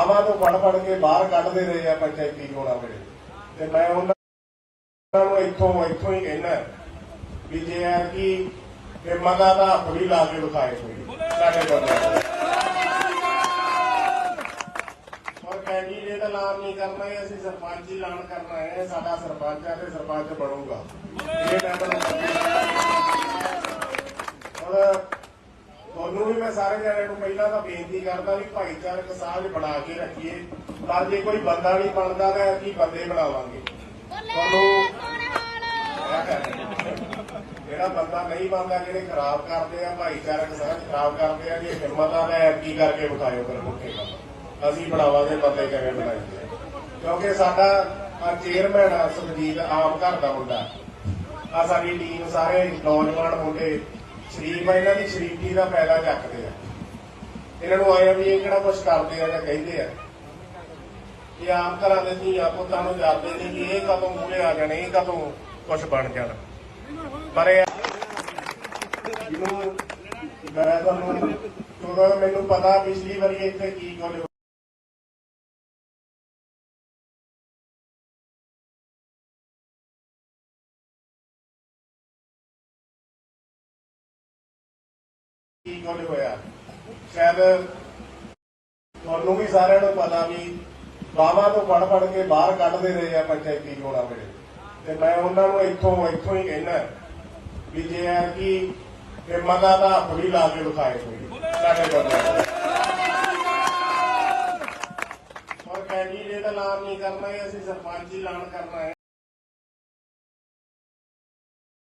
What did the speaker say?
ਬਾਵਾ ਤੋਂ ਫੜ ਫੜ ਕੇ ਬਾਹਰ ਕੱਢਦੇ ਰਹੇ ਆ ਪੰਚਾਇਤੀ ਚੋਣਾਂ ਵੇਲੇ ਤੇ ਮੈਂ ਉਹਨਾਂ ਨੂੰ ਇੱਥੋਂ ਇੱਥੋਂ ਹੀ ਕਹਿਣਾ ਵੀ ਜੇ ਆ ਕਿ ਹਿੰਮਤਾਂ ਦਾ ਹੱਥ ਵੀ ਲਾ ਕੇ ਵਿਖਾਏ ਕੋਈ ਸਾਡੇ ਕੋਲ ਕੈਂਡੀਡੇਟ ਐਲਾਨ ਨਹੀਂ ਕਰਨਾ ਹੈ ਅਸੀਂ ਸਰਪੰਚ ਹੀ ਐਲਾਨ ਕਰਨਾ ਹੈ। ਸਾਡਾ ਸਰਪੰਚ ਹੈ ਤੇ ਸਰਪੰਚ ਬਣੂਗਾ। ਇਹ ਮੈਂਬਰ ਔਰ ਤੁਹਾਨੂੰ ਵੀ ਮੈਂ ਸਾਰੇ ਜਣਿਆਂ ਨੂੰ ਪਹਿਲਾਂ ਤਾਂ ਬੇਨਤੀ ਕਰਦਾ ਵੀ ਭਾਈਚਾਰਕ ਸਾਂਝ ਬਣਾ ਕੇ ਰੱਖੀਏ। ਪਰ ਜੇ ਕੋਈ ਬੰਦਾ ਨਹੀਂ ਬਣਦਾ ਤਾਂ ਅਸੀਂ ਬੰਦੇ ਬਣਾਵਾਂਗੇ। ਤੁਹਾਨੂੰ ਜਿਹੜਾ ਬੰਦਾ ਨਹੀਂ ਬਣਦਾ, ਜਿਹੜੇ ਖਰਾਬ ਕਰਦੇ ਆ, ਭਾਈਚਾਰਕ ਸਾਂਝ ਖਰਾਬ ਕਰਦੇ ਆ, ਜੇ ਹਿੰਮਤਾਂ ਦਾ ਐਕੀ ਕਰਕੇ ਵਿਖਾਇਓ ਫਿਰ ਮੁੱਕੇ ਅਸੀਂ ਬਣਾਵਾਂਗੇ ਬੰਦੇ ਕਿਵੇਂ ਬਣਾਈਏ। ਕਿਉਂਕਿ ਸਾਡਾ ਆ ਚੇਅਰਮੈਨ ਆ ਸੁਖਜੀਤ, ਆਮ ਘਰ ਦਾ ਮੁੰਡਾ। ਆ ਸਾਡੀ ਟੀਮ ਸਾਰੇ ਨੌਜਵਾਨ ਮੁੰਡੇ। ਸ਼ਰੀਫ ਆ, ਇਹਨਾਂ ਦੀ ਸ਼ਰੀਫੀ ਦਾ ਫਾਇਦਾ ਚੱਕਦੇ ਆ। ਇਹਨਾਂ ਨੂੰ ਆਇਆ ਵੀ ਇਹ ਕਿਹੜਾ ਕੁਝ ਕਰਦੇ ਆ ਜਾਂ ਕਹਿੰਦੇ ਆ। ਇਹ ਆਮ ਘਰਾਂ ਦੇ ਧੀਆਂ ਪੁੱਤਾਂ ਨੂੰ ਜਾਂਦੇ ਨਹੀਂ ਕਿ ਇਹ ਕਦੋਂ ਮੂਹਰੇ ਆ ਜਾਣੇ, ਇਹ ਕਦੋਂ ਕੁਝ ਬਣ ਜਾਣਾ। ਪਰ ਇਹ ਇਹਨੂੰ ਮੈਂ ਤੁਹਾਨੂੰ ਕਿਉਂਕਿ ਮੈਨੂੰ ਪਤਾ ਪਿਛਲੀ ਵਾਰੀ ਇੱਥੇ ਕੀ ਕੁਝ ਕੀ ਕੁਝ ਹੋਇਆ? ਸ਼ਾਇਦ ਤੁਹਾਨੂੰ ਵੀ ਸਾਰਿਆਂ ਨੂੰ ਪਤਾ ਵੀ ਬਾਵਾ ਤੋਂ ਫੜ ਫੜ ਕੇ ਬਾਹਰ ਕੱਢਦੇ ਰਹੇ ਆ ਪੰਚਾਇਤੀ ਚੋਣਾਂ ਵੇਲੇ ਤੇ ਮੈਂ ਉਹਨਾਂ ਨੂੰ ਇੱਥੋਂ ਇੱਥੋਂ ਹੀ ਕਹਿਣਾ ਵੀ ਜੇ ਆ ਕਿ ਹਿੰਮਤਾਂ ਦਾ ਹੱਥ ਵੀ ਲਾ ਕੇ ਵਿਖਾਏ ਕੋਈ। ਸਾਡੇ ਕੋਲ ਔਰ ਕੈਂਡੀਡੇਟ ਐਲਾਨ ਨਹੀਂ ਕਰਨਾ ਹੈ, ਅਸੀਂ ਸਰਪੰਚ ਹੀ ਐਲਾਨ ਕਰਨਾ ਹੈ।